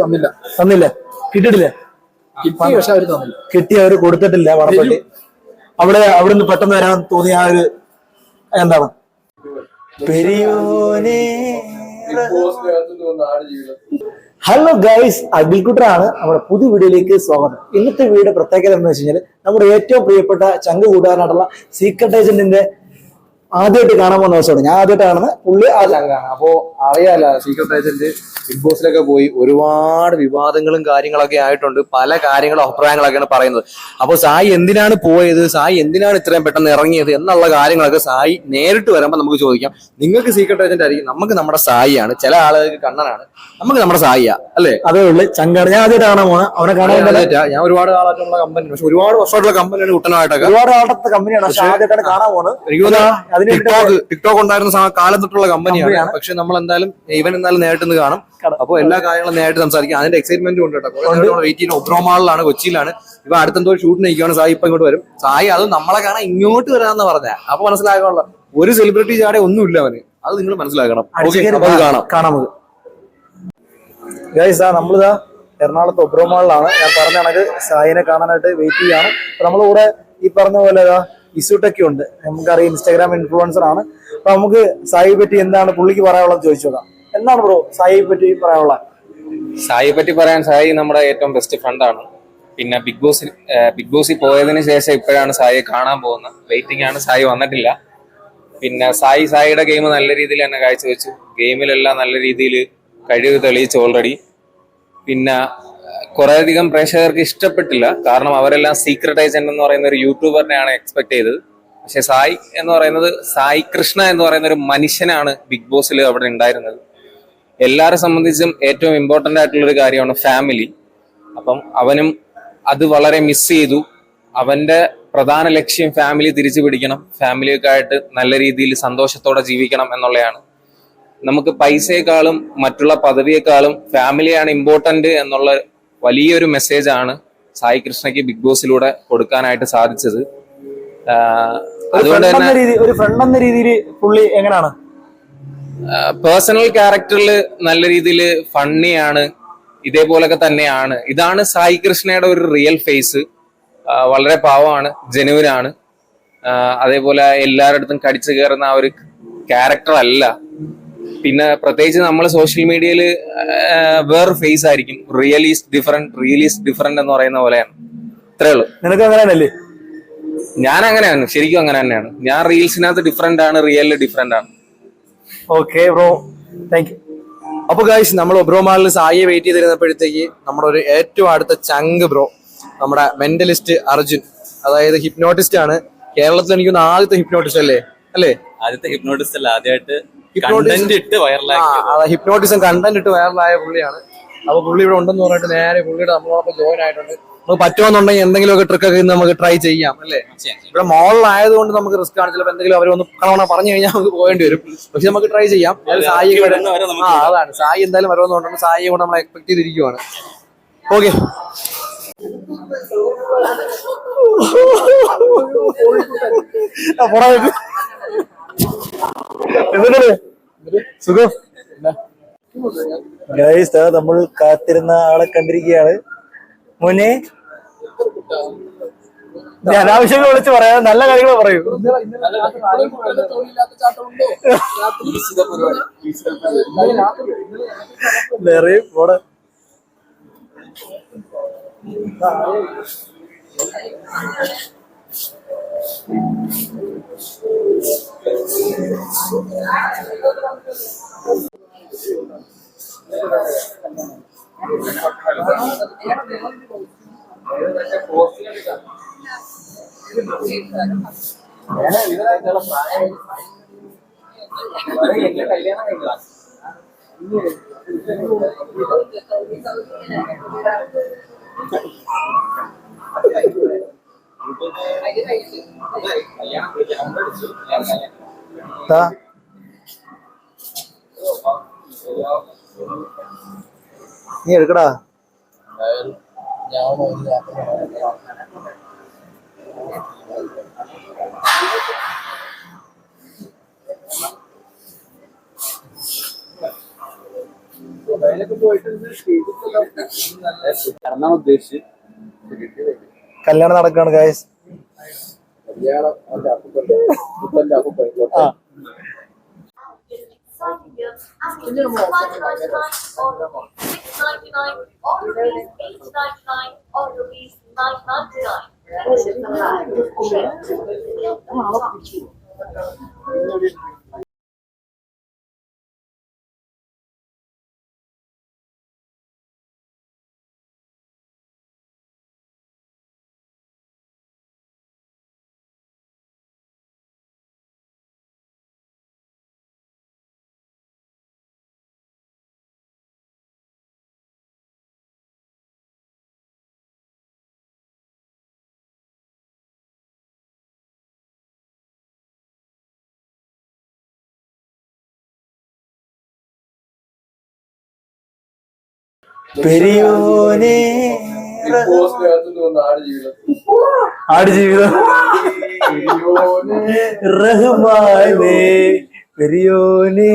തന്നില്ല. തന്നില്ലേ? കിട്ടിയിട്ടില്ലേ? കിട്ടി പക്ഷെ അവർ തന്നില്ല. കിട്ടി അവർ കൊടുത്തിട്ടില്ല വടപ്പള്ളി അവിടെ അവിടുന്ന് പെട്ടെന്ന് വരാൻ തോന്നിയ ആ ഒരു എന്താണ്? പെരിയോനെ. ഹലോ ഗൈസ് അഖിൽകുട്ടറാണ് നമ്മുടെ പുതിയ വീഡിയോയിലേക്ക് സ്വാഗതം. ഇന്നത്തെ വീഡിയോ പ്രത്യേകത എന്ന് വെച്ച് കഴിഞ്ഞാൽ നമ്മുടെ ഏറ്റവും പ്രിയപ്പെട്ട ചങ്ക് കൂട്ടുകാരനായിട്ടുള്ള സീക്രട്ട് ഏജന്റിന്റെ ആദ്യമായിട്ട് കാണാൻ പോകുന്ന ദിവസമാണ്. ഞാൻ ആദ്യമായിട്ട് കാണുന്ന പുള്ളി ആ- ചങ്കാണ് അപ്പോ അറിയാലോ സീക്രട്ട് ഏജന്റ് ബിഗ് ബോസിലൊക്കെ പോയി ഒരുപാട് വിവാദങ്ങളും കാര്യങ്ങളൊക്കെ ആയിട്ടുണ്ട്. പല കാര്യങ്ങളും അഭിപ്രായങ്ങളൊക്കെയാണ് പറയുന്നത്. അപ്പോൾ സായി എന്തിനാണ് പോയത്? സായി എന്തിനാണ് ഇത്രയും പെട്ടെന്ന് ഇറങ്ങിയത്? എന്നുള്ള കാര്യങ്ങളൊക്കെ സായി നേരിട്ട് വരുമ്പോൾ നമുക്ക് ചോദിക്കാം. നിങ്ങൾക്ക് സീക്രട്ട് ഏജന്റ് ആയിരിക്കും. നമുക്ക് നമ്മുടെ സായിയാണ്. ചില ആളുകൾക്ക് കണ്ണനാണ്. നമുക്ക് നമ്മുടെ സായിയാ അല്ലേ? അതേ ഉള്ളു. ചങ്കാണ് ഞാൻ ആദ്യമായിട്ട് കാണാൻ പോണ. അവനെ കാണാൻ ഞാൻ ഒരുപാട് കാലമായിട്ടുള്ള കമ്പനി പക്ഷെ ഒരുപാട് വർഷമായിട്ടുള്ള കമ്പനിയാണ് കുട്ടനായിട്ടൊക്കെ ഒരുപാട് ആളത്തെ കമ്പനിയാണ് പക്ഷെ ആദ്യമായിട്ടാണ് കാണാൻ പോകുന്നത് എനിക്ക് വേണ്ടി ടിക്ടോക്ക് ടിക്ടോക്ക് ഉണ്ടായിരുന്ന കാലം തൊട്ടുള്ള കമ്പനിയാണ്. പക്ഷെ നമ്മൾ എന്തായാലും ഇവൻ എന്തായാലും നേരിട്ട് കാണും. അപ്പൊ അപ്പോൾ എല്ലാ കാര്യങ്ങളും നേരിട്ട് സംസാരിക്കും. അതിന്റെ എക്സൈറ്റ്മെന്റ് ഉണ്ട് കേട്ടോ. വെയിറ്റ് ചെയ്യുന്ന. ഒബ്രോമാളിലാണ് കൊച്ചിയിലാണ്. ഇപ്പൊ അടുത്തെന്തോ ഷൂട്ടിന് നിൽക്കുകയാണ് സായി ഇപ്പൊ ഇങ്ങോട്ട് വരും. സായി അത് നമ്മളെ കാണാൻ ഇങ്ങോട്ട് വരാന്ന് പറഞ്ഞ. അപ്പൊ മനസ്സിലാക്കാനുള്ള ഒരു സെലിബ്രിറ്റി ചാടെ ഒന്നുമില്ല അവന്. അത് നിങ്ങൾ മനസ്സിലാക്കണം. കാണാം. ഗൈസ് നമ്മളിതാ എറണാകുളത്ത് ഒബ്രോമാളിലാണ് ഞാൻ പറഞ്ഞ കണക്ക് സായിനെ കാണാനായിട്ട് വെയിറ്റ് ചെയ്യാണ്. നമ്മളിവിടെ നമ്മുടെ കൂടെ ഈ പറഞ്ഞ പോലെ ഇതാ ഇസുട്ടൊക്കെ ഉണ്ട്. നമുക്കറിയാം ഇൻസ്റ്റാഗ്രാം ഇൻഫ്ലുവൻസർ ആണ്. അപ്പൊ നമുക്ക് സായിയെ പറ്റി എന്താണ് പുള്ളിക്ക് പറയാനുള്ളത് ചോദിച്ചു എന്താണ് ബ്രോ സായിയെ പറ്റി പറയാനുള്ളത്? സായിയെ പറ്റി പറയാൻ സായി നമ്മുടെ ഏറ്റവും ബെസ്റ്റ് ഫ്രണ്ടാണ് പിന്നെ ബിഗ് ബോസിൽ ബിഗ് ബോസിൽ പോയതിനു ശേഷം ഇപ്പോഴാണ് സായിയെ കാണാൻ പോകുന്നത്. വെയിറ്റിംഗ് ആണ് സായി വന്നിട്ടില്ല. പിന്നെ സായി സായിയുടെ ഗെയിം നല്ല രീതിയിൽ തന്നെ കാഴ്ചവെച്ചു. ഗെയിമിലെല്ലാം നല്ല രീതിയിൽ കഴിവ് തെളിയിച്ചു ഓൾറെഡി പിന്നെ കുറേയധികം പ്രേക്ഷകർക്ക് ഇഷ്ടപ്പെട്ടില്ല. കാരണം അവരെല്ലാം സീക്രട്ട് ഏജന്റ് എന്ന് പറയുന്ന ഒരു യൂട്യൂബറിനെയാണ് എക്സ്പെക്ട് ചെയ്തത്. പക്ഷെ സായി എന്ന് പറയുന്നത് സായി കൃഷ്ണ എന്ന് പറയുന്ന ഒരു മനുഷ്യനാണ് ബിഗ് ബോസിൽ അവിടെ ഉണ്ടായിരുന്നത്. എല്ലാരെ സംബന്ധിച്ചും ഏറ്റവും ഇമ്പോർട്ടന്റ് ആയിട്ടുള്ള ഒരു കാര്യമാണ് ഫാമിലി അപ്പം അവനും അത് വളരെ മിസ് ചെയ്തു. അവന്റെ പ്രധാന ലക്ഷ്യം ഫാമിലി തിരിച്ചു പിടിക്കണം. ഫാമിലിയൊക്കെ ആയിട്ട് നല്ല രീതിയിൽ സന്തോഷത്തോടെ ജീവിക്കണം എന്നുള്ളതാണ്. നമുക്ക് പൈസയെക്കാളും മറ്റുള്ള പദവിയെക്കാളും ഫാമിലിയാണ് ഇമ്പോർട്ടന്റ് എന്നുള്ള വലിയൊരു മെസ്സേജ് ആണ് സായി കൃഷ്ണയ്ക്ക് ബിഗ് ബോസിലൂടെ കൊടുക്കാനായിട്ട് സാധിച്ചത്. അതുകൊണ്ട് തന്നെ ഒരു ഫ്രണ്ട് എന്ന രീതിയിൽ പുള്ളി എങ്ങനെയാണ്? പേഴ്സണൽ ക്യാരക്ടറിൽ നല്ല രീതിയിൽ ഫണ്ണിയാണ് ഇതേപോലൊക്കെ തന്നെയാണ്. ഇതാണ് സായി കൃഷ്ണയുടെ ഒരു റിയൽ ഫേസ് വളരെ പാവമാണ് ജനുവിനാണ് അതേപോലെ എല്ലാവരുടെ അടുത്തും കടിച്ചു കയറുന്ന ആ ഒരു ക്യാരക്ടർ അല്ല. പിന്നെ പ്രത്യേകിച്ച് നമ്മൾ സോഷ്യൽ മീഡിയയിൽ വേറെ ഫേസ് ആയിരിക്കും. Real is different real is different എന്ന് പറയുന്ന പോലെയാണ്. ഇത്രേ ഉള്ളൂ. നിനക്ക് അങ്ങനെ ഞാൻ അങ്ങനെയാണ് ശരിക്കും അങ്ങനെ തന്നെയാണ്. ഞാൻ റീൽസിനകത്ത് ഡിഫറെന്റ് ആണ് റിയലിൽ ഡിഫറെന്റ് ആണ്. ഓക്കെ ബ്രോ താങ്ക് യു അപ്പൊ ഗായ്സ് നമ്മൾ ഒബ്രോമാളിൽ സായിയെ വെയിറ്റ് ചെയ്തിരുന്നപ്പോഴത്തേക്ക് നമ്മുടെ ഒരു ഏറ്റവും അടുത്ത ചങ്ക് ബ്രോ നമ്മുടെ മെന്റലിസ്റ്റ് അർജുൻ അതായത് ഹിപ്നോട്ടിസ്റ്റ് ആണ്. കേരളത്തിൽ എനിക്ക് ആദ്യത്തെ ഹിപ്നോട്ടിസ്റ്റ് അല്ലേ? അല്ലേ? ആദ്യത്തെ ഹിപ്നോട്ടിസ്റ്റ് അല്ല ആദ്യമായിട്ട് കണ്ടന്റ് ഇട്ട് വൈറലാക്കി ഹിപ്നോട്ടിസം കണ്ടന്റ് ഇട്ട് വൈറലായ പുള്ളിയാണ്. അപ്പൊ പുള്ളി ഇവിടെ ഉണ്ടെന്ന് പറഞ്ഞിട്ട് നേരെ പുള്ളിയുടെ നമ്മളോടൊപ്പം ജോയിൻ ആയിട്ടുണ്ട്. നമുക്ക് പറ്റുമെന്നുണ്ടെങ്കിൽ എന്തെങ്കിലുമൊക്കെ ട്രിക്ക് ഒക്കെ നമുക്ക് ട്രൈ ചെയ്യാം അല്ലേ? ഇവിടെ മോളിലായതുകൊണ്ട് നമുക്ക് റിസ്ക് ആണ്. ചിലപ്പോൾ എന്തെങ്കിലും അവർ ഒന്ന് കണവണ പറഞ്ഞു കഴിഞ്ഞാൽ നമുക്ക് പോകേണ്ടി വരും. പക്ഷെ നമുക്ക് ട്രൈ ചെയ്യാം. സായി ആ അതാണ്. സായി എന്തായാലും വരുമെന്നുണ്ടെങ്കിൽ സായി കൂടെ നമ്മൾ എക്സ്പെക്ട് ചെയ്തിരിക്കുവാണ്. ഓക്കെ നമ്മൾ കാത്തിരുന്ന ആളെ കണ്ടിരിക്കുകയാണ്. മോനെ? ഞാൻ അനാവശ്യങ്ങൾ വിളിച്ച് പറയാം. നല്ല കാര്യങ്ങൾ പറയൂ. പോടെ. കല്യാണം കഴിക്കാം Thank you. നീ എടുക്കടാ. ഇറങ്ങാൻ ഉദ്ദേശിച്ച് കല്യാണം നടക്കാണ് ഗായസ് ആ. പെരിയോനെ. ആടുജീവിതം. റഹ്മാനേ പെരിയോനെ.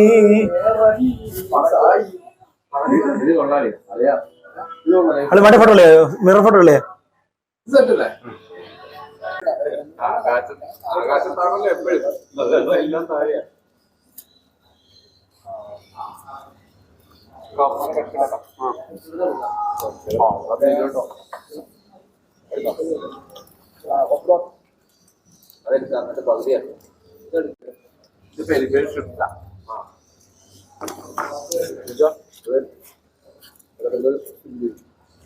അല്ല മറ്റേ ഫോട്ടോ അല്ലേ മിറർ ഫോട്ടോ അല്ലേ ആകാശത്താണല്ലോ എപ്പോഴും. എല്ലാം താഴെയാണ് അതെടുക്കാം എന്നിട്ട് പകുതിയാണ് ഇത് പെരുപേഴ്സിട്ടില്ല ആ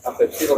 ആ പെപ്സി